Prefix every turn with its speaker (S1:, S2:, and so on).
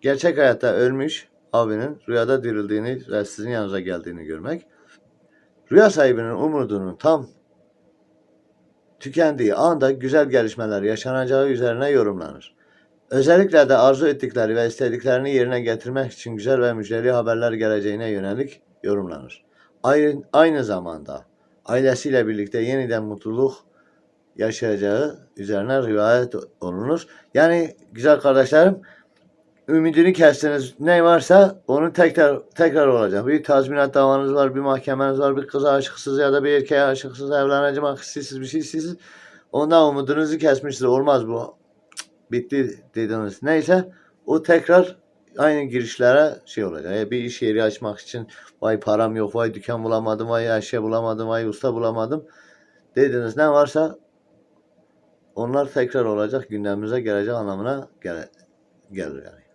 S1: gerçek hayatta ölmüş abinin rüyada dirildiğini ve sizin yanınıza geldiğini görmek. Rüya sahibinin umudunun tam tükendiği anda güzel gelişmeler yaşanacağı üzerine yorumlanır. Özellikle de arzu ettikleri ve istediklerini yerine getirmek için güzel ve müjdeli haberler geleceğine yönelik yorumlanır. Aynı, aynı zamanda ailesiyle birlikte yeniden mutluluk yaşayacağı üzerine rivayet olunur. Yani güzel kardeşlerim ümidini kestiniz ne varsa onun tekrar tekrar olacak. Bir tazminat davanız var, bir mahkemeniz var, bir kıza aşıksız ya da bir erkeğe aşıksız evleneceğim istiyorsunuz bir şey istiyorsunuz. Ondan umudunuzu kesmiştir. Olmaz bu. Bitti dediniz. Neyse o tekrar aynı girişlere şey olacak. Ya bir iş yeri açmak için vay param yok, vay dükkan bulamadım, vay eşya bulamadım, vay usta bulamadım. Dediniz ne varsa onlar tekrar olacak gündemimize gelecek anlamına gele- gelir yani.